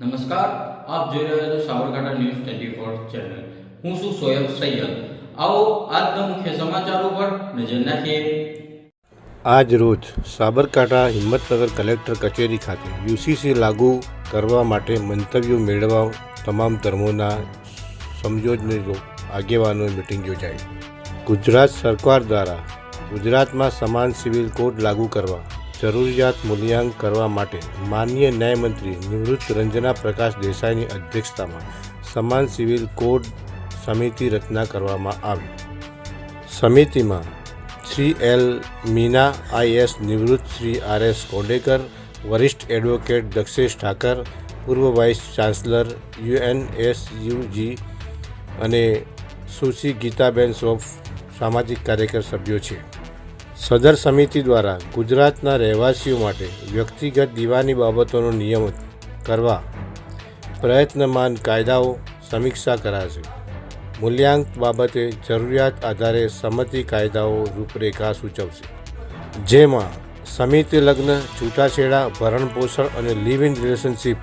નમસ્કાર, આપ જોઈ રહ્યા છો Sabarkantha news twenty four channel. હું છું સોયબ સૈયદ. આવો આજના મુખ્ય સમાચારો પર નજર નાખીએ. આજ રોજ સાબરકાંઠા હિંમતનગર કલેક્ટર કચેરી ખાતે યુસીસી લાગુ કરવા માટે મંતવ્યો મેળવવા તમામ ધર્મોના સમજોજને આગેવાનોની મિટિંગ યોજાઈ. ગુજરાત સરકાર દ્વારા ગુજરાતમાં સમાન સિવિલ કોડ લાગુ કરવા જરૂરિયાત મૂલ્યાંકન કરવા માટે માનનીય ન્યાયમંત્રી નિવૃત્ત રંજના પ્રકાશ દેસાઈની અધ્યક્ષતામાં સમાન સિવિલ કોડ સમિતિ રચના કરવામાં આવી. સમિતિમાં શ્રી એલ મીના આઈએસ નિવૃત્ત શ્રી આર એસ કોડેકર વરિષ્ઠ એડવોકેટ દક્ષેશ ઠાકર, પૂર્વ વાઇસ ચાન્સલર યુએનએસયુજી અને સુશ્રી ગીતાબેન સોફ સામાજિક કાર્યકર સભ્યો છે. સદર સમિતિ દ્વારા ગુજરાતના રહેવાસીઓ માટે વ્યક્તિગત દીવાની બાબતોનો નિયમ કરવા પ્રયત્નમાન કાયદાઓ સમીક્ષા કરાશે. મૂલ્યાંક બાબતે જરૂરિયાત આધારે સંમતિ કાયદાઓ રૂપરેખા સૂચવશે. જેમાં સમિતિ લગ્ન, છૂટાછેડા, ભરણપોષણ અને લિવ ઇન રિલેશનશિપ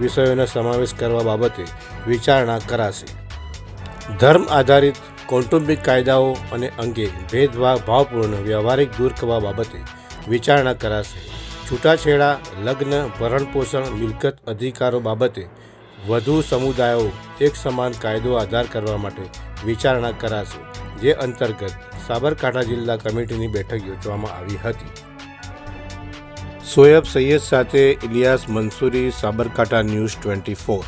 વિષયોનો સમાવેશ કરવા બાબતે વિચારણા કરાશે. ધર્મ આધારિત કૌટુંબિક કાયદાઓ અને અંગે ભેદભાવ, ભાવપૂર્ણ વ્યવહારિક દૂર કરવા બાબતે વિચારણા કરાશે. છૂટાછેડા, લગ્ન, ભરણપોષણ, મિલકત અધિકારો બાબતે વધુ સમુદાયો એક સમાન કાયદો આધાર કરવા માટે વિચારણા કરાશે, જે અંતર્ગત સાબરકાંઠા જિલ્લા કમિટીની બેઠક યોજવામાં આવી હતી. સોયબ સૈયદ સાથે Ilyas Mansuri, Sabarkantha news twenty four.